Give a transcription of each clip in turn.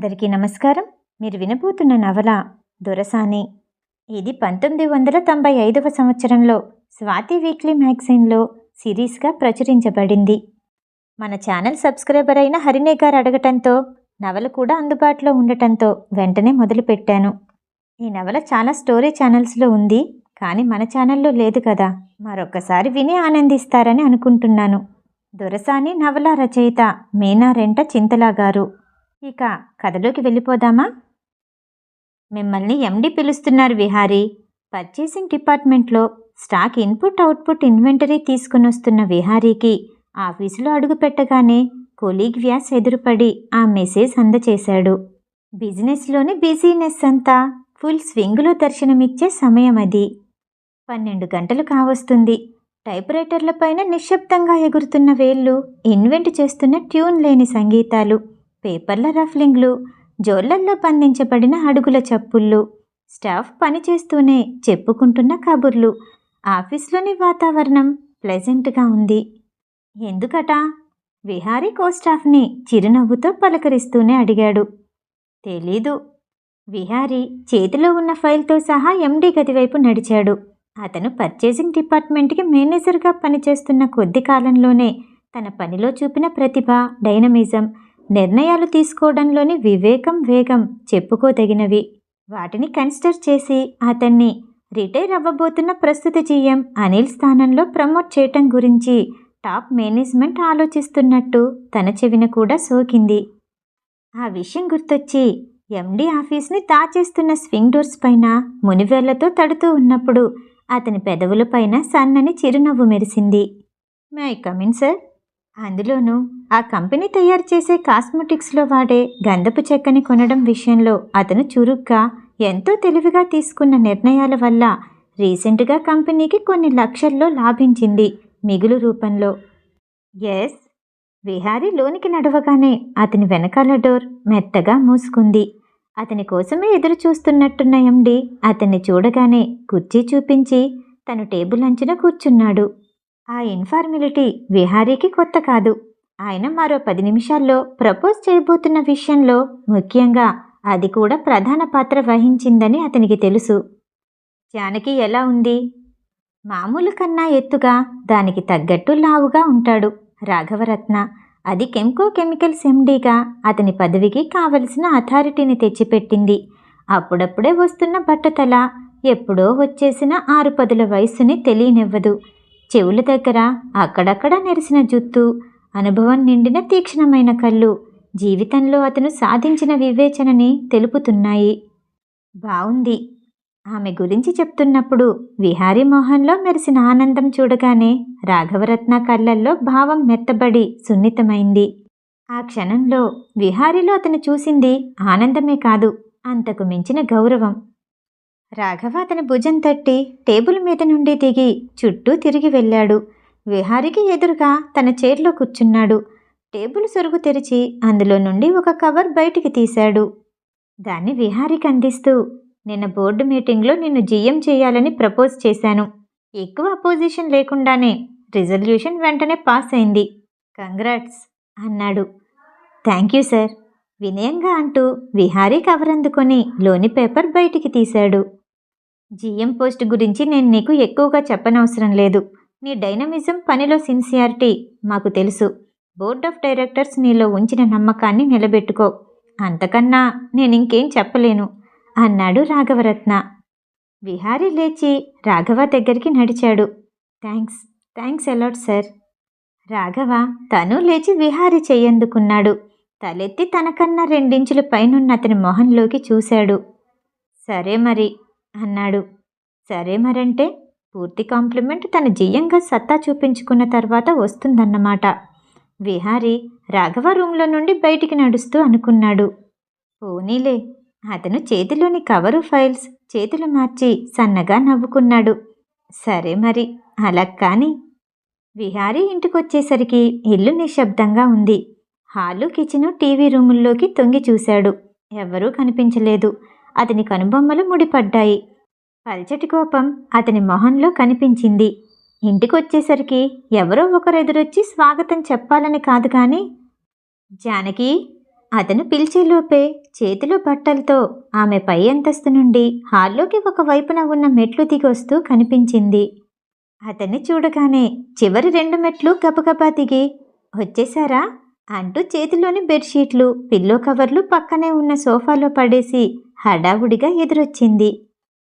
అందరికీ నమస్కారం. మీరు వినబోతున్న నవల దొరసాని. ఇది పంతొమ్మిది వందల తొంభై ఐదవ సంవత్సరంలో స్వాతి వీక్లీ మ్యాగజైన్లో సిరీస్గా ప్రచురించబడింది. మన ఛానల్ సబ్స్క్రైబర్ అయిన హరిణే గారు అడగటంతో నవల కూడా అందుబాటులో ఉండటంతో వెంటనే మొదలుపెట్టాను. ఈ నవల చాలా స్టోరీ ఛానల్స్లో ఉంది కానీ మన ఛానల్లో లేదు కదా. మరొకసారి విని ఆనందిస్తారని అనుకుంటున్నాను. దొరసాని నవల రచయిత మీనారెంట చింతలా గారు. ఇక కథలోకి వెళ్ళిపోదామా? మిమ్మల్ని ఎండి పిలుస్తున్నారు విహారీ. పర్చేసింగ్ డిపార్ట్మెంట్లో స్టాక్ ఇన్పుట్ అవుట్పుట్ ఇన్వెంటరీ తీసుకుని వస్తున్న విహారీకి ఆఫీసులో అడుగు పెట్టగానే కొలీగ్ వ్యాస్ ఎదురుపడి ఆ మెసేజ్ అందచేశాడు. బిజినెస్లోని బిజీనెస్ అంతా ఫుల్ స్వింగ్లో దర్శనమిచ్చే సమయం అది. పన్నెండు గంటలు కావస్తుంది. టైప్రైటర్లపైన నిశ్శబ్దంగా ఎగురుతున్న వేళ్ళు ఇన్వెంట్ చేస్తున్న ట్యూన్ లేని సంగీతాలు పేపర్ల రఫ్లింగ్లు జోళ్ళల్లో బంధించబడిన అడుగుల చప్పుళ్ళు స్టాఫ్ పనిచేస్తూనే చెప్పుకుంటున్న కబుర్లు ఆఫీస్లోని వాతావరణం ప్లెజెంట్గా ఉంది. ఎందుకట? విహారీ కోస్టాఫ్ని చిరునవ్వుతో పలకరిస్తూనే అడిగాడు. తెలీదు. విహారీ చేతిలో ఉన్న ఫైల్తో సహా ఎండీ గదివైపు నడిచాడు. అతను పర్చేసింగ్ డిపార్ట్మెంట్కి మేనేజర్గా పనిచేస్తున్న కొద్ది కాలంలోనే తన పనిలో చూపిన ప్రతిభ డైనమిజం నిర్ణయాలు తీసుకోవడంలోని వివేకం వేగం చెప్పుకోదగినవి. వాటిని కన్సిడర్ చేసి అతన్ని రిటైర్ అవ్వబోతున్న ప్రస్తుత జీఎం అనిల్ స్థానంలో ప్రమోట్ చేయటం గురించి టాప్ మేనేజ్మెంట్ ఆలోచిస్తున్నట్టు తన చెవిన కూడా సోకింది. ఆ విషయం గుర్తొచ్చి ఎండి ఆఫీస్ని దాచేస్తున్న స్వింగ్ డోర్స్ పైన మునివేళ్ళతో తడుతూ ఉన్నప్పుడు అతని పెదవులపైన సన్నని చిరునవ్వు మెరిసింది. May come in sir. అందులోనూ ఆ కంపెనీ తయారు చేసే కాస్మెటిక్స్లో వాడే గంధపు చెక్కని కొనడం విషయంలో అతను చురుగ్గా ఎంతో తెలివిగా తీసుకున్న నిర్ణయాల వల్ల రీసెంట్గా కంపెనీకి కొన్ని లక్షల్లో లాభించింది మిగులు రూపంలో. ఎస్ విహారీ లోనికి నడవగానే అతని వెనకాల డోర్ మెత్తగా మూసుకుంది. అతని కోసమే ఎదురు చూస్తున్నట్టున్న ఎండి అతన్ని చూడగానే కుర్చీ చూపించి తను టేబుల్ అంచున కూర్చున్నాడు. ఆ ఇన్ఫార్మిలిటీ విహారీకి కొత్త కాదు. ఆయన మరో పది నిమిషాల్లో ప్రపోజ్ చేయబోతున్న విషయంలో ముఖ్యంగా అది కూడా ప్రధాన పాత్ర వహించిందని అతనికి తెలుసు. జానకి ఎలా ఉంది? మామూలు కన్నా ఎత్తుగా దానికి తగ్గట్టు లావుగా ఉంటాడు. రాఘవరత్న అది కెమ్కో కెమికల్స్ ఎండీగా అతని పదవికి కావలసిన అథారిటీని తెచ్చిపెట్టింది. అప్పుడప్పుడే వస్తున్న బట్టతల ఎప్పుడో వచ్చేసిన ఆరు పదుల వయస్సుని తెలియనివ్వదు. చెవుల దగ్గర అక్కడక్కడ నెరిసిన జుత్తు అనుభవం నిండిన తీక్షణమైన కళ్ళు జీవితంలో అతను సాధించిన వివేచనని తెలుపుతున్నాయి. బావుంది. ఆమె గురించి చెప్తున్నప్పుడు విహారీ మోహన్లో మెరిసిన ఆనందం చూడగానే రాఘవరత్న కళ్ళల్లో భావం మెత్తబడి సున్నితమైంది. ఆ క్షణంలో విహారీలో అతను చూసింది ఆనందమే కాదు అంతకు మించిన గౌరవం. రాఘవ అతని భుజం తట్టి టేబుల్ మీద నుండి దిగి చుట్టూ తిరిగి వెళ్ళాడు. విహారికి ఎదురుగా తన చైర్లో కూర్చున్నాడు. టేబుల్ సొరుగు తెరిచి అందులో నుండి ఒక కవర్ బయటికి తీశాడు. దాన్ని విహారికి అందిస్తూ నిన్న బోర్డు మీటింగ్లో నిన్ను జీఎం చేయాలని ప్రపోజ్ చేశాను. ఎక్కువ అపోజిషన్ లేకుండానే రిజల్యూషన్ వెంటనే పాస్ అయింది. కంగ్రాట్స్ అన్నాడు. థ్యాంక్ యూ సార్ వినయంగా అంటూ విహారీ కవర్ అందుకొని లోని పేపర్ బయటికి తీశాడు. జీఎం పోస్ట్ గురించి నేను నీకు ఎక్కువగా చెప్పనవసరం లేదు. నీ డైనమిజం పనిలో సిన్సియారిటీ మాకు తెలుసు. బోర్డ్ ఆఫ్ డైరెక్టర్స్ నీలో ఉంచిన నమ్మకాన్ని నిలబెట్టుకో. అంతకన్నా నేను ఇంకేం చెప్పలేను అన్నాడు రాఘవరత్న. విహారీ లేచి రాఘవ దగ్గరికి నడిచాడు. Thanks thanks a lot sir. Raghava తను లేచి విహారీ చెయ్యందుకున్నాడు తలెత్తి తనకన్నా రెండించుల పైనున్న అతని మొహంలోకి చూశాడు. సరే మరి అన్నాడు. సరే మరంటే పూర్తి కాంప్లిమెంట్ తన జియ్యంగా సత్తా చూపించుకున్న తర్వాత వస్తుందన్నమాట. విహారీ రాఘవ రూంలో నుండి బయటికి నడుస్తూ అనుకున్నాడు. పోనీలే అతను చేతిలోని కవరు ఫైల్స్ చేతులు మార్చి సన్నగా నవ్వుకున్నాడు. సరే మరి అలా కానీ. విహారీ ఇంటికొచ్చేసరికి ఇల్లు నిశ్శబ్దంగా ఉంది. హాలు కిచెను టీవీ రూముల్లోకి తొంగి చూశాడు. ఎవ్వరూ కనిపించలేదు. అతని కనుబొమ్మలు ముడిపడ్డాయి. పల్చటి కోపం అతని మొహంలో కనిపించింది. ఇంటికొచ్చేసరికి ఎవరో ఒకరు ఎదురొచ్చి స్వాగతం చెప్పాలని కాదు కానీ జానకి అతను పిలిచేలోపే చేతిలో బట్టలతో ఆమె పై అంతస్తు నుండి హాల్లోకి ఒక వైపున ఉన్న మెట్లు దిగొస్తూ కనిపించింది. అతన్ని చూడగానే చివరి రెండు మెట్లు గబగబా దిగి వచ్చేశారా? అంటూ చేతిలోని బెడ్షీట్లు పిల్లో కవర్లు పక్కనే ఉన్న సోఫాలో పడేసి హడావుడిగా ఎదురొచ్చింది.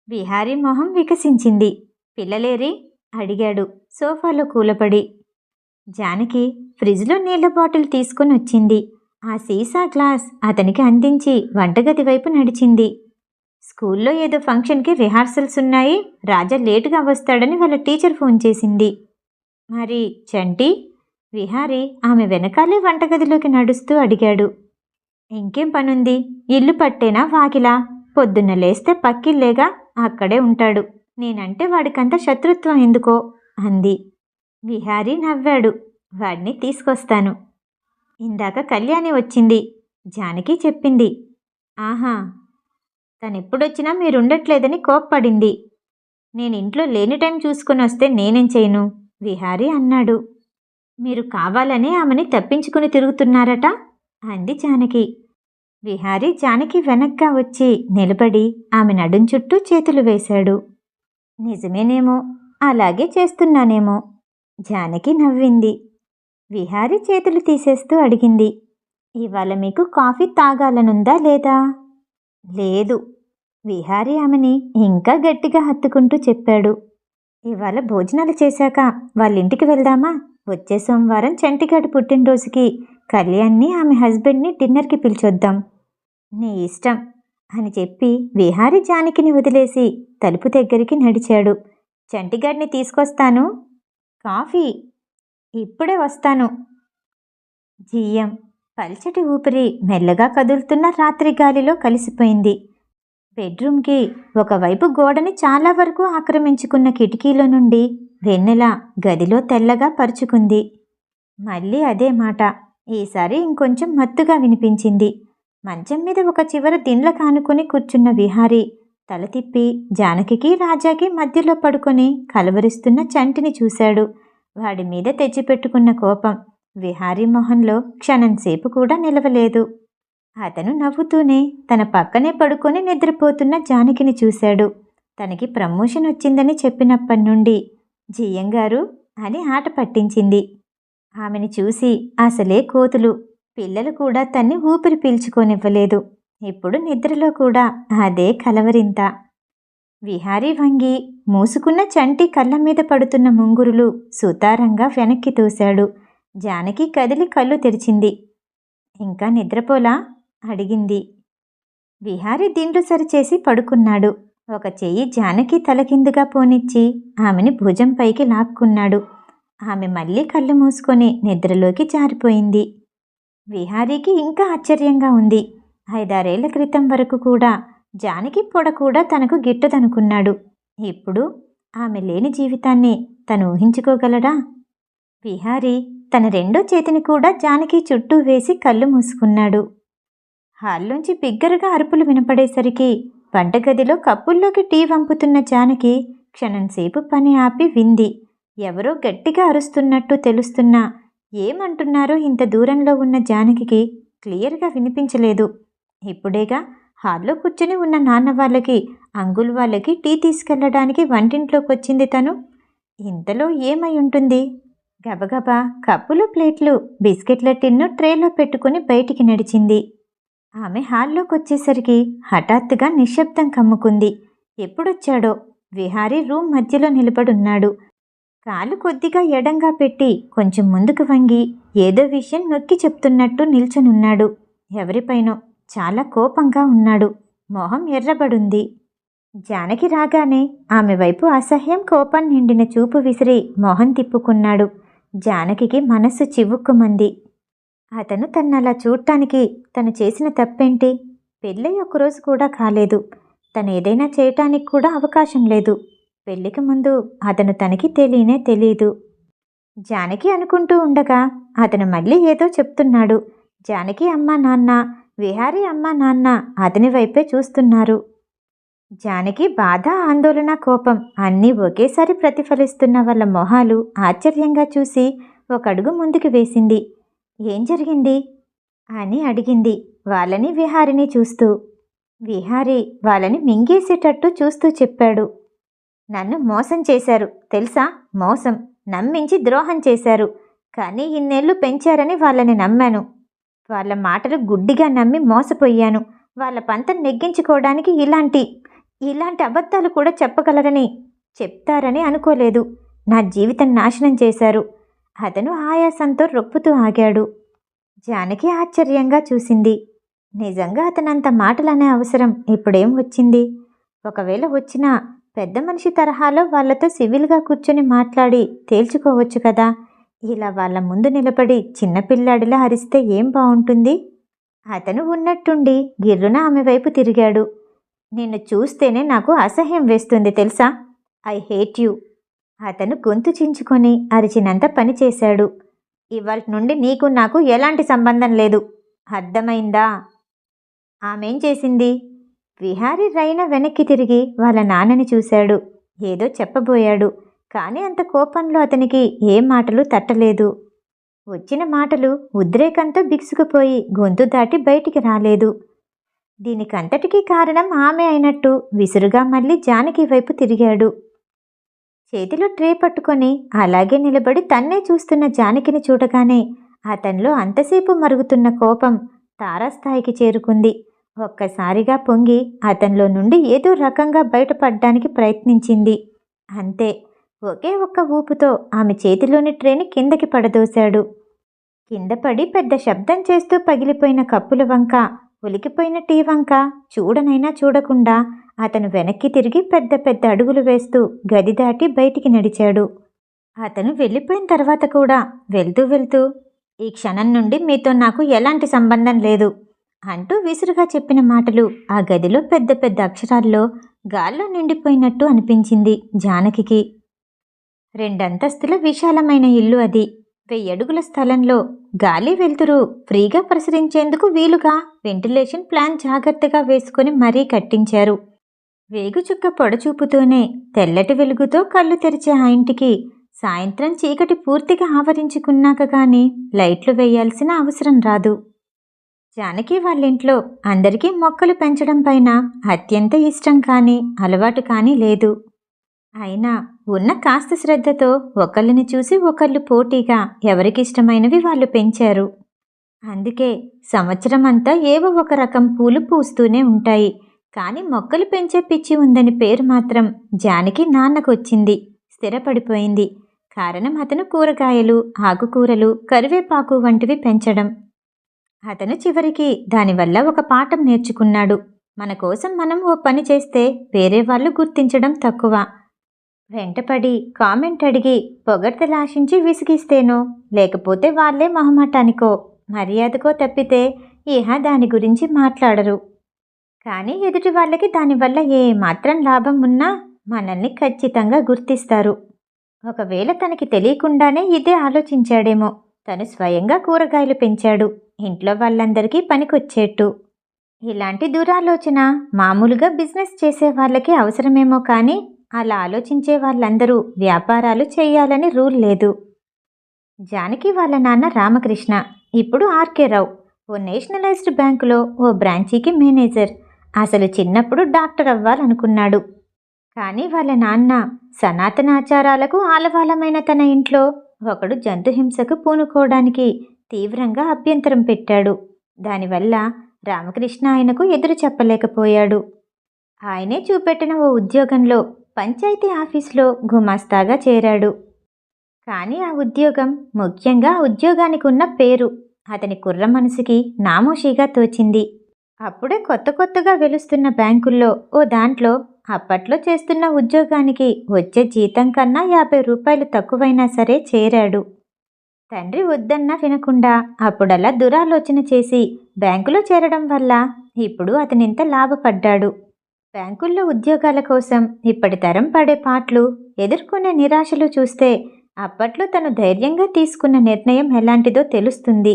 విహారీ మొహం వికసించింది. పిల్లలేరి అడిగాడు సోఫాలో కూలపడి. జానకి ఫ్రిడ్జ్లో నీళ్ళ బాటిల్ తీసుకుని వచ్చింది. ఆ సీసా గ్లాస్ అతనికి అందించి వంటగది వైపు నడిచింది. స్కూల్లో ఏదో ఫంక్షన్కి రిహార్సల్స్ ఉన్నాయి. రాజా లేటుగా వస్తాడని వాళ్ళ టీచర్ ఫోన్ చేసింది. మరి చంటి? విహారీ ఆమె వెనకాలే వంటగదిలోకి నడుస్తూ అడిగాడు. ఇంకేం పనుంది? ఇల్లు పట్టేనా వాకిలా? పొద్దున్న లేస్తే పక్కిల్లేగా? అక్కడే ఉంటాడు. నేనంటే వాడికంత శత్రుత్వం ఎందుకో? అంది. విహారీ నవ్వాడు. వాడిని తీసుకొస్తాను. ఇందాక కళ్యాణి వచ్చింది. జానకి చెప్పింది. ఆహా! తనెప్పుడొచ్చినా మీరుండట్లేదని కోప్పడింది. నేను ఇంట్లో లేని టైం చూసుకుని వస్తే నేనేం చేయను? విహారీ అన్నాడు. మీరు కావాలనే ఆమెని తప్పించుకుని తిరుగుతున్నారట? అంది జానకి. విహారీ జానకి వెనక్గా వచ్చి నిలబడి ఆమె నడుం చుట్టూ చేతులు వేశాడు. నిజమేనేమో అలాగే చేస్తున్నానేమో జానకి నవ్వింది. విహారీ చేతులు తీసేస్తూ అడిగింది ఇవాళ మీకు కాఫీ తాగాలనుందా లేదా? లేదు విహారీ ఆమెని ఇంకా గట్టిగా హత్తుకుంటూ చెప్పాడు. ఇవాళ భోజనాలు చేశాక వాళ్ళ ఇంటికి వెళ్దామా? వచ్చే సోమవారం చంటిగాడి పుట్టినరోజుకి కళ్యాణ్ని ఆమె హస్బెండ్ని డిన్నర్కి పిలిచొద్దాం. నీ ఇష్టం అని చెప్పి విహారీ జానకిని వదిలేసి తలుపు దగ్గరికి నడిచాడు. చంటిగాడిని తీసుకొస్తాను. కాఫీ. ఇప్పుడే వస్తాను. జియ్యం. పల్చటి ఊపిరి మెల్లగా కదులుతున్న రాత్రి గాలిలో కలిసిపోయింది. బెడ్రూమ్కి ఒకవైపు గోడని చాలా వరకు ఆక్రమించుకున్న కిటికీలో నుండి వెన్నెల గదిలో తెల్లగా పరుచుకుంది. మళ్ళీ అదే మాట. ఈసారి ఇంకొంచెం మత్తుగా వినిపించింది. మంచం మీద ఒక చివర దిండ్ల కానుకొని కూర్చున్న విహారీ తల తిప్పి జానకికి రాజాకి మధ్యలో పడుకొని కలవరిస్తున్న చంటిని చూశాడు. వాడి మీద తెచ్చిపెట్టుకున్న కోపం విహారీ మొహంలో క్షణంసేపు కూడా నిలవలేదు. అతను నవ్వుతూనే తన పక్కనే పడుకొని నిద్రపోతున్న జానకిని చూశాడు. తనకి ప్రమోషన్ వచ్చిందని చెప్పినప్పటి నుండి జియ్యంగారు అని ఆట పట్టించింది. ఆమెని చూసి అసలే కోతులు. పిల్లలు కూడా తన్ని ఊపిరి పీల్చుకోనివ్వలేదు. ఇప్పుడు నిద్రలో కూడా అదే కలవరింత. విహారీ వంగి మూసుకున్న చంటి కళ్ళ మీద పడుతున్న ముంగురులు సుతారంగా వెనక్కి తోశాడు. జానకి కదిలి కళ్ళు తెరిచింది. ఇంకా నిద్రపోలా? అడిగింది. విహారి దిండ్లు సరిచేసి పడుకున్నాడు. ఒక చెయ్యి జానకి తలకిందుగా పోనిచ్చి ఆమెని భుజం పైకి లాక్కున్నాడు. ఆమె మళ్ళీ కళ్ళు మూసుకొని నిద్రలోకి జారిపోయింది. విహారీకి ఇంకా ఆశ్చర్యంగా ఉంది. ఐదారేళ్ళ క్రితం వరకు కూడా జానకి పొడ కూడా తనకు గిట్టదనుకున్నాడు. ఇప్పుడు ఆమె లేని జీవితాన్ని తను ఊహించుకోగలడా? విహారీ తన రెండో చేతిని కూడా జానకి చుట్టూ వేసి కళ్ళు మూసుకున్నాడు. హాల్లోంచి బిగ్గరగా అరుపులు వినపడేసరికి వంటగదిలో కప్పుల్లోకి టీ వంపుతున్న జానకి క్షణంసేపు పని ఆపి వింది. ఎవరో గట్టిగా అరుస్తున్నట్టు తెలుస్తున్నా ఏమంటున్నారో ఇంత దూరంలో ఉన్న జానకికి క్లియర్గా వినిపించలేదు. ఇప్పుడేగా హాల్లో కూర్చుని ఉన్న నాన్న వాళ్ళకి అంగుల్ వాళ్ళకి టీ తీసుకెళ్ళడానికి వంటింట్లోకి వచ్చింది తను. ఇంతలో ఏమై ఉంటుంది? గబగబా కప్పులు ప్లేట్లు బిస్కెట్ల టిన్ను ట్రేలో పెట్టుకుని బయటికి నడిచింది. ఆమె హాల్లోకి వచ్చేసరికి హఠాత్తుగా నిశ్శబ్దం కమ్ముకుంది. ఎప్పుడొచ్చాడో? విహారీ రూమ్ మధ్యలో నిలబడున్నాడు. కాలు కొద్దిగా ఎడంగా పెట్టి కొంచెం ముందుకు వంగి ఏదో విషయం నొక్కి చెప్తున్నట్టు నిల్చనున్నాడు. ఎవరిపైనో చాలా కోపంగా ఉన్నాడు. మొహం ఎర్రబడుంది. జానకి రాగానే ఆమె వైపు అసహ్యం కోపం నిండిన చూపు విసిరి మొహం తిప్పుకున్నాడు. జానకికి మనస్సు చివుక్కుమంది. అతను తన్నలా చూడటానికి తను చేసిన తప్పేంటి? పెళ్ళై ఒకరోజు కూడా కాలేదు. తను ఏదైనా చేయటానికి కూడా అవకాశం లేదు. పెళ్ళికి ముందు అతను తనకి తెలియనే తెలియదు జానకి అనుకుంటూ ఉండగా అతను మళ్ళీ ఏదో చెప్తున్నాడు. జానకి అమ్మ నాన్న విహారీ అమ్మ నాన్న అతని వైపే చూస్తున్నారు. జానకి బాధ ఆందోళన కోపం అన్నీ ఒకేసారి ప్రతిఫలిస్తున్న వాళ్ళ మొహాలు ఆశ్చర్యంగా చూసి ఒక అడుగు ముందుకు వేసింది. ఏం జరిగింది? అని అడిగింది వాళ్ళని విహారిని చూస్తూ. విహారి వాళ్ళని మింగేసేటట్టు చూస్తూ చెప్పాడు. నన్ను మోసం చేశారు. తెలుసా? మోసం. నమ్మించి ద్రోహం చేశారు. కానీ ఇన్నేళ్ళు పెంచారని వాళ్ళని నమ్మాను. వాళ్ళ మాటలు గుడ్డిగా నమ్మి మోసపోయాను. వాళ్ళ పంత నెగ్గించుకోవడానికి ఇలాంటి ఇలాంటి అబద్ధాలు కూడా చెప్పగలరని చెప్తారని అనుకోలేదు. నా జీవితం నాశనం చేశారు. అతను ఆయాసంతో రొప్పుతూ ఆగాడు. జానకి ఆశ్చర్యంగా చూసింది. నిజంగా అతనంత మాటలనే అవసరం ఇప్పుడేం వచ్చింది? ఒకవేళ వచ్చినా పెద్ద మనిషి తరహాలో వాళ్ళతో సివిల్గా కూర్చొని మాట్లాడి తేల్చుకోవచ్చు కదా. ఇలా వాళ్ళ ముందు నిలబడి చిన్నపిల్లాడిలా అరిస్తే ఏం బాగుంటుంది అతను ఉన్నట్టుండి గిర్రున ఆమె వైపు తిరిగాడు. నిన్ను చూస్తేనే నాకు అసహ్యం వేస్తుంది తెలుసా? I hate you. అతను గొంతు చించుకొని అరిచినంత పని చేశాడు. ఇవాళ నుండి నీకు నాకు ఎలాంటి సంబంధం లేదు. అర్థమైందా? ఆమెం చేసింది? విహారి రైన వెనక్కి తిరిగి వాళ్ళ నాన్నని చూశాడు. ఏదో చెప్పబోయాడు. కానీ అంత కోపంలో అతనికి ఏ మాటలు తట్టలేదు. వచ్చిన మాటలు ఉద్రేకంతో బిగుసుకుపోయి గొంతు దాటి బయటికి రాలేదు. దీనికంతటికీ కారణం ఆమె అయినట్టు విసురుగా మళ్ళీ జానకి వైపు తిరిగాడు. చేతిలో ట్రే పట్టుకొని అలాగే నిలబడి తన్నే చూస్తున్న జానకిని చూడగానే అతనిలో అంతసేపు మరుగుతున్న కోపం తారాస్థాయికి చేరుకుంది. ఒక్కసారిగా పొంగి అతనిలో నుండి ఏదో రకంగా బయటపడ్డానికి ప్రయత్నించింది. అంతే ఒకే ఒక్క ఊపుతో ఆమె చేతిలోని ట్రేని కిందకి పడదోశాడు. కింద పడి పెద్ద శబ్దం చేస్తూ పగిలిపోయిన కప్పుల వంక ఉలికిపోయిన టీ వంక చూడనైనా చూడకుండా అతను వెనక్కి తిరిగి పెద్ద పెద్ద అడుగులు వేస్తూ గది దాటి బయటికి నడిచాడు. అతను వెళ్ళిపోయిన తర్వాత కూడా వెళ్తూ వెళ్తూ ఈ క్షణం నుండి మీతో నాకు ఎలాంటి సంబంధం లేదు. అంటూ విసురుగా చెప్పిన మాటలు ఆ గదిలో పెద్ద పెద్ద అక్షరాల్లో గాల్లో నిండిపోయినట్టు అనిపించింది జానకికి. రెండంతస్తుల విశాలమైన ఇల్లు అది. వెయ్యడుగుల స్థలంలో గాలి వెలుతురు ఫ్రీగా ప్రసరించేందుకు వీలుగా వెంటిలేషన్ ప్లాన్ జాగ్రత్తగా వేసుకొని మరీ కట్టించారు. వేగుచుక్క పొడచూపుతూనే తెల్లటి వెలుగుతో కళ్ళు తెరిచే ఆ ఇంటికి సాయంత్రం చీకటి పూర్తిగా ఆవరించుకున్నాక గాని లైట్లు వేయాల్సిన అవసరం రాదు. జానకి వాళ్ళింట్లో అందరికీ మొక్కలు పెంచడం పైన అత్యంత ఇష్టం కానీ అలవాటు కానీ లేదు. అయినా ఉన్న కాస్త శ్రద్ధతో ఒకళ్ళని చూసి ఒకళ్ళు పోటీగా ఎవరికిష్టమైనవి వాళ్ళు పెంచారు. అందుకే సంవత్సరం అంతా ఏవో ఒక రకం పూలు పూస్తూనే ఉంటాయి. కానీ మొక్కలు పెంచే పిచ్చి ఉందని పేరు మాత్రం జానకి నాన్నకొచ్చింది. స్థిరపడిపోయింది. కారణం అతను కూరగాయలు ఆకుకూరలు కరివేపాకు వంటివి పెంచడం. అతను చివరికి దానివల్ల ఒక పాఠం నేర్చుకున్నాడు. మన కోసం మనం ఓ పని చేస్తే వేరే వాళ్ళు గుర్తించడం తక్కువ. వెంటపడి కామెంట్ అడిగి పొగడ్తలాశించి విసిగిస్తేనో లేకపోతే వాళ్ళే మొహమాటానికో మర్యాదకో తప్పితే ఇహ దాని గురించి మాట్లాడరు. కానీ ఎదుటి వాళ్ళకి దానివల్ల ఏ మాత్రం లాభం ఉన్నా మనల్ని ఖచ్చితంగా గుర్తిస్తారు. ఒకవేళ తనకి తెలియకుండానే ఇదే ఆలోచించాడేమో. తను స్వయంగా కూరగాయలు పెంచాడు. ఇంట్లో వాళ్ళందరికీ పనికొచ్చేట్టు. ఇలాంటి దురాలోచన మామూలుగా బిజినెస్ చేసే వాళ్ళకి అవసరమేమో కానీ అలా ఆలోచించే వాళ్ళందరూ వ్యాపారాలు చేయాలని రూల్ లేదు. జానకి వాళ్ళ నాన్న రామకృష్ణ ఇప్పుడు ఆర్కే రావు. ఓ నేషనలైజ్డ్ బ్యాంకులో ఓ బ్రాంచీకి మేనేజర్. అసలు చిన్నప్పుడు డాక్టర్ అవ్వాలనుకున్నాడు. కానీ వాళ్ళ నాన్న సనాతన ఆచారాలకు ఆలవాలమైన తన ఇంట్లో ఒకడు జంతుహింసకు పూనుకోవడానికి తీవ్రంగా అభ్యంతరం పెట్టాడు. దానివల్ల రామకృష్ణ ఆయనకు ఎదురు చెప్పలేకపోయాడు. ఆయనే చూపెట్టిన ఓ ఉద్యోగంలో పంచాయతీ ఆఫీస్లో గుమాస్తాగా చేరాడు. కానీ ఆ ఉద్యోగం ముఖ్యంగా ఉద్యోగానికి ఉన్న పేరు అతని కుర్ర మనసుకి నామోషిగా తోచింది. అప్పుడే కొత్త కొత్తగా వెలుస్తున్న బ్యాంకుల్లో ఓ దాంట్లో అప్పట్లో చేస్తున్న ఉద్యోగానికి వచ్చే జీతం కన్నా యాభై రూపాయలు తక్కువైనా సరే చేరాడు. తండ్రి వద్దన్నా వినకుండా అప్పుడలా దురాలోచన చేసి బ్యాంకులో చేరడం వల్ల ఇప్పుడు అతనింత లాభపడ్డాడు. బ్యాంకుల్లో ఉద్యోగాల కోసం ఇప్పటి తరం పడే పాటలు ఎదుర్కొనే నిరాశలు చూస్తే అప్పట్లో తను ధైర్యంగా తీసుకున్న నిర్ణయం ఎలాంటిదో తెలుస్తుంది.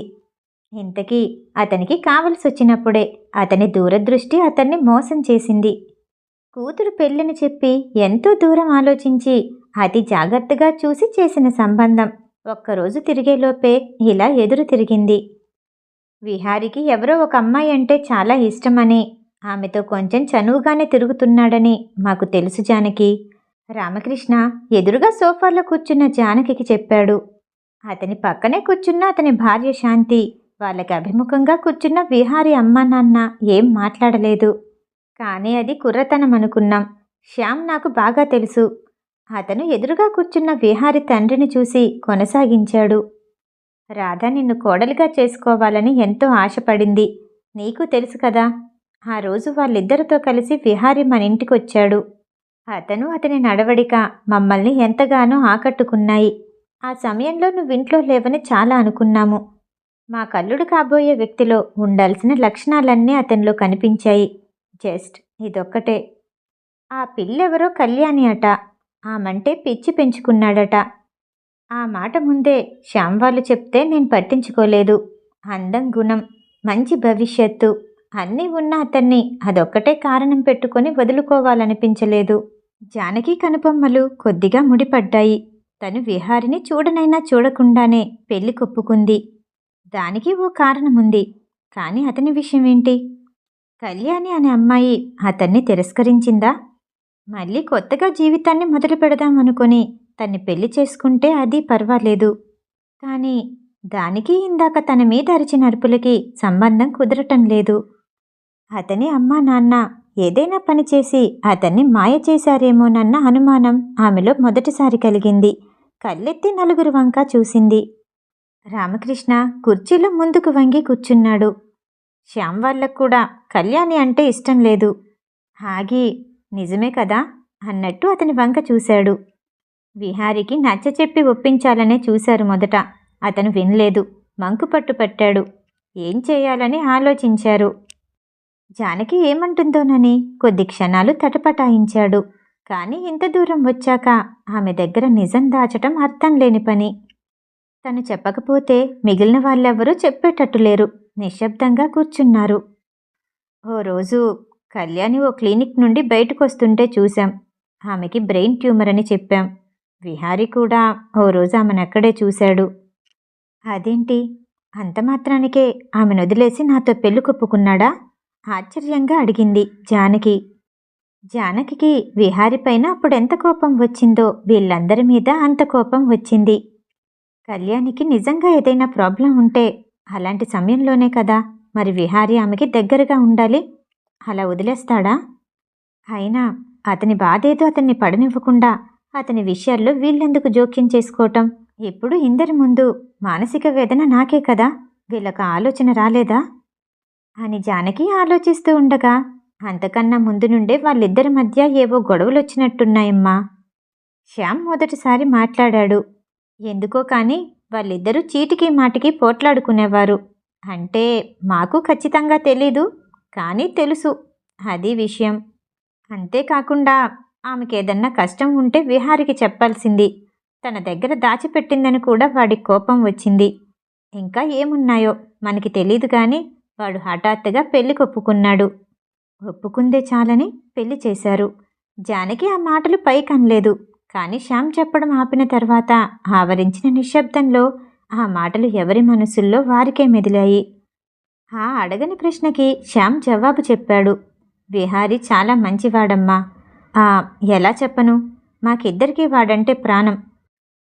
ఇంతకీ అతనికి కావలసి వచ్చినప్పుడే అతని దూరదృష్టి అతన్ని మోసం చేసింది. కూతురు పెళ్ళిని చెప్పి ఎంతో దూరం ఆలోచించి అతి జాగ్రత్తగా చూసి చేసిన సంబంధం. ఒక్కరోజు తిరిగేలోపే ఇలా ఎదురు తిరిగింది. విహారికి ఎవరో ఒక అమ్మాయి అంటే చాలా ఇష్టమని ఆమెతో కొంచెం చనువుగానే తిరుగుతున్నాడని మాకు తెలుసు జానకి. రామకృష్ణ ఎదురుగా సోఫాలో కూర్చున్న జానకికి చెప్పాడు. అతని పక్కనే కూర్చున్న అతని భార్య శాంతి వాళ్ళకి అభిముఖంగా కూర్చున్న విహారి అమ్మా నాన్న ఏం మాట్లాడలేదు. కానీ అది కుర్రతనం అనుకున్నాం. శ్యామ్ నాకు బాగా తెలుసు. అతను ఎదురుగా కూర్చున్న విహారి తండ్రిని చూసి కొనసాగించాడు. రాధ నిన్ను కోడలిగా చేసుకోవాలని ఎంతో ఆశపడింది. నీకు తెలుసు కదా ఆ రోజు వాళ్ళిద్దరితో కలిసి విహారి మన ఇంటికొచ్చాడు. అతను అతని నడవడిక మమ్మల్ని ఎంతగానో ఆకట్టుకున్నాయి. ఆ సమయంలో నువ్వు ఇంట్లో లేవని చాలా అనుకున్నాము. మా కల్లుడు కాబోయే వ్యక్తిలో ఉండాల్సిన లక్షణాలన్నీ అతనిలో కనిపించాయి. జస్ట్ ఇదొక్కటే. ఆ పిల్లెవరో కళ్యాణి అట. ఆమంటే పిచ్చి పెంచుకున్నాడట. ఆ మాట ముందే శ్యామ్ వాళ్ళు చెప్తే నేను పట్టించుకోలేదు. అందం గుణం మంచి భవిష్యత్తు అన్నీ ఉన్న అతన్ని అదొక్కటే కారణం పెట్టుకొని వదులుకోవాలనిపించలేదు. జానకి కనుబొమ్మలు కొద్దిగా ముడిపడ్డాయి. తను విహారిని చూడనైనా చూడకుండానే పెళ్ళి కొప్పుకుంది. దానికి ఓ కారణముంది. కానీ అతని విషయం ఏంటి కళ్యాణి అనే అమ్మాయి అతన్ని తిరస్కరించిందా? మళ్ళీ కొత్తగా జీవితాన్ని మొదలు పెడదామనుకొని తన్ని పెళ్ళి చేసుకుంటే అది పర్వాలేదు. కానీ దానికి ఇందాక తన మీద అరిచిన అరుపులకి సంబంధం కుదరటం లేదు. అతని అమ్మా నాన్న ఏదైనా పని చేసి అతన్ని మాయ చేశారేమోనన్న అనుమానం ఆమెలో మొదటిసారి కలిగింది. కళ్ళెత్తి నలుగురు వంక చూసింది. రామకృష్ణ కుర్చీలో ముందుకు వంగి కూర్చున్నాడు. శ్యామ్ వాళ్ళకు కూడా కళ్యాణి అంటే ఇష్టం లేదు. హాగి నిజమే కదా అన్నట్టు అతని వంక చూశాడు. విహారికి నచ్చ చెప్పి ఒప్పించాలనే చూశారు మొదట. అతను వినలేదు. మంకు పట్టు పట్టాడు. ఏం చేయాలని ఆలోచించారు? జానకి ఏమంటుందోనని కొద్ది క్షణాలు తటపటాయించాడు. కానీ ఇంత దూరం వచ్చాక ఆమె దగ్గర నిజం దాచటం అర్థం లేని పని. తను చెప్పకపోతే మిగిలిన వాళ్ళెవ్వరూ చెప్పేటట్టు లేరు. నిశ్శబ్దంగా కూర్చున్నారు. ఓ రోజు కళ్యాణి ఓ క్లినిక్ నుండి బయటకు వస్తుంటే చూశాం. ఆమెకి బ్రెయిన్ ట్యూమర్ అని చెప్పాం. విహారీ కూడా ఓ రోజు ఆమెను అక్కడే చూశాడు. అదేంటి? అంత మాత్రానికే ఆమెను వదిలేసి నాతో పెళ్ళి కొప్పుకున్నాడా? ఆశ్చర్యంగా అడిగింది జానకి. జానకి విహారి పైన అప్పుడు ఎంత కోపం వచ్చిందో వీళ్ళందరి మీద అంత కోపం వచ్చింది. కళ్యాణికి నిజంగా ఏదైనా ప్రాబ్లం ఉంటే అలాంటి సమయంలోనే కదా? మరి విహారి ఆమెకి దగ్గరగా ఉండాలి? అలా వదిలేస్తాడా? అయినా అతని బాధేదో అతన్ని పడనివ్వకుండా అతని విషయాల్లో వీళ్ళెందుకు జోక్యం చేసుకోవటం? ఎప్పుడు ఇందరి ముందు మానసిక వేదన నాకే కదా? వీళ్ళకు ఆలోచన రాలేదా? అని జానకి ఆలోచిస్తూ ఉండగా అంతకన్నా ముందు నుండే వాళ్ళిద్దరి మధ్య ఏవో గొడవలు వచ్చినట్టున్నాయమ్మా శ్యామ్ మొదటిసారి మాట్లాడాడు. ఎందుకో కానీ వాళ్ళిద్దరూ చీటికి మాటికి పోట్లాడుకునేవారు. అంటే మాకు ఖచ్చితంగా తెలీదు కానీ తెలుసు. అది విషయం. అంతేకాకుండా ఆమెకేదన్నా కష్టం ఉంటే విహారికి చెప్పాల్సింది. తన దగ్గర దాచిపెట్టిందని కూడా వాడి కోపం వచ్చింది. ఇంకా ఏమున్నాయో మనకి తెలీదు కానీ వాడు హఠాత్తుగా పెళ్ళికి ఒప్పుకున్నాడు ఒప్పుకుందే చాలని పెళ్ళి చేశారు. జానకి ఆ మాటలు పైకనలేదు. కానీ శ్యామ్ చెప్పడం ఆపిన తర్వాత ఆవరించిన నిశ్శబ్దంలో ఆ మాటలు ఎవరి మనసుల్లో వారికే మెదిలాయి. ఆ అడగని ప్రశ్నకి శ్యామ్ జవాబు చెప్పాడు. విహారి చాలా మంచివాడమ్మా. ఆ ఎలా చెప్పను? మాకిద్దరికీ వాడంటే ప్రాణం.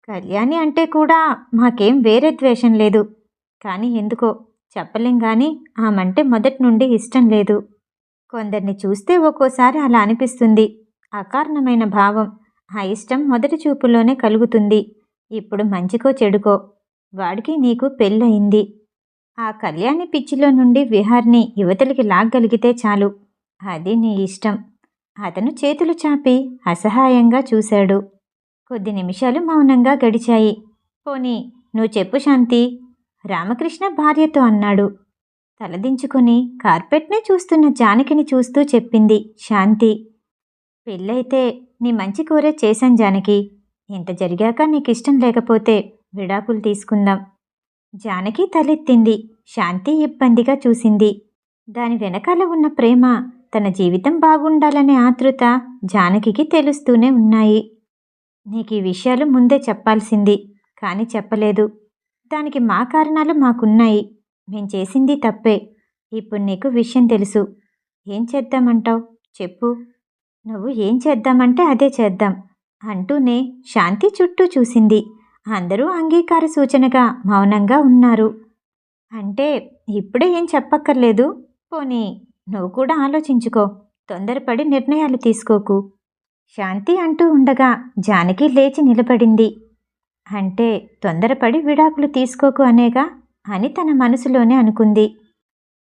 కళ్యాణి అంటే కూడా మాకేం వేరే ద్వేషం లేదు. కానీ ఎందుకో చెప్పలేం కానీ ఆమంటే మొదటి నుండి ఇష్టం లేదు. కొందరిని చూస్తే ఒక్కోసారి అలా అనిపిస్తుంది. అకారణమైన భావం. ఆ ఇష్టం మొదటి చూపులోనే కలుగుతుంది. ఇప్పుడు మంచికో చెడుకో. వాడికి నీకు పెళ్ళయింది. ఆ కళ్యాణి పిచ్చిలో నుండి విహార్ని యువతలకి లాగ్గలిగితే చాలు. అది నీ ఇష్టం. అతను చేతులు చాపి అసహాయంగా చూశాడు. కొద్ది నిమిషాలు మౌనంగా గడిచాయి. పోనీ నువ్వు చెప్పు శాంతి. రామకృష్ణ భార్యతో అన్నాడు. తలదించుకొని కార్పెట్నే చూస్తున్న జానకిని చూస్తూ చెప్పింది శాంతి. పెళ్ళైతే నీ మంచి కోరే చేశాం జానకి. ఇంత జరిగాక నీకు ఇష్టం లేకపోతే విడాకులు తీసుకుందాం. జానకి తలెత్తింది. శాంతి ఇబ్బందిగా చూసింది. దాని వెనకాల ఉన్న ప్రేమ తన జీవితం బాగుండాలనే ఆతృత జానకికి తెలుస్తూనే ఉన్నాయి. నీకు ఈ విషయాలు ముందే చెప్పాల్సింది కానీ చెప్పలేదు. దానికి మా కారణాలు మాకున్నాయి. మేం చేసింది తప్పే. ఇప్పుడు నీకు విషయం తెలుసు. ఏం చేద్దామంటావు? చెప్పు. నువ్వు ఏం చేద్దామంటే అదే చేద్దాం అంటూనే శాంతి చుట్టూ చూసింది. అందరూ అంగీకార సూచనగా మౌనంగా ఉన్నారు. అంటే ఇప్పుడే ఏం చెప్పక్కర్లేదు. పోనీ నువ్వు కూడా ఆలోచించుకో. తొందరపడి నిర్ణయాలు తీసుకోకు. శాంతి అంటూ ఉండగా జానకి లేచి నిలబడింది. అంటే తొందరపడి విడాకులు తీసుకోకు అనేగా అని తన మనసులోనే అనుకుంది.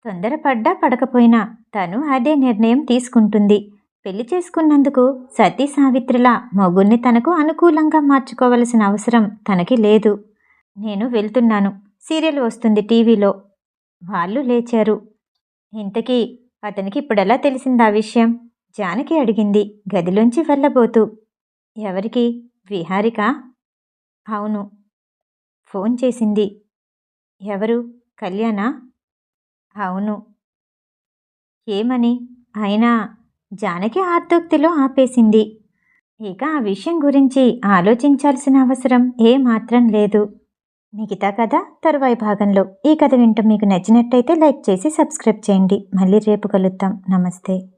తొందరపడ్డా పడకపోయినా తను అదే నిర్ణయం తీసుకుంటుంది. పెళ్ళి చేసుకున్నందుకు సతీ సావిత్రిలా మొగుణ్ణి తనకు అనుకూలంగా మార్చుకోవలసిన అవసరం తనకి లేదు. నేను వెళ్తున్నాను. సీరియల్ వస్తుంది టీవీలో. వాళ్ళు లేచారు. ఇంతకీ అతనికి ఇప్పుడెలా తెలిసింది ఆ విషయం? జానకి అడిగింది గదిలోంచి వెళ్ళబోతూ. ఎవరికి? విహారిక? అవును. ఫోన్ చేసింది. ఎవరు? కళ్యాణ? అవును. ఏమని? అయినా జానకి ఆర్తోక్తిలో ఆపేసింది. ఇక ఆ విషయం గురించి ఆలోచించాల్సిన అవసరం ఏమాత్రం లేదు. మిగతా కథ తరువాయి భాగంలో. ఈ కథ వింటూ మీకు నచ్చినట్టయితే లైక్ చేసి సబ్స్క్రైబ్ చేయండి. మళ్ళీ రేపు కలుద్దాం. నమస్తే.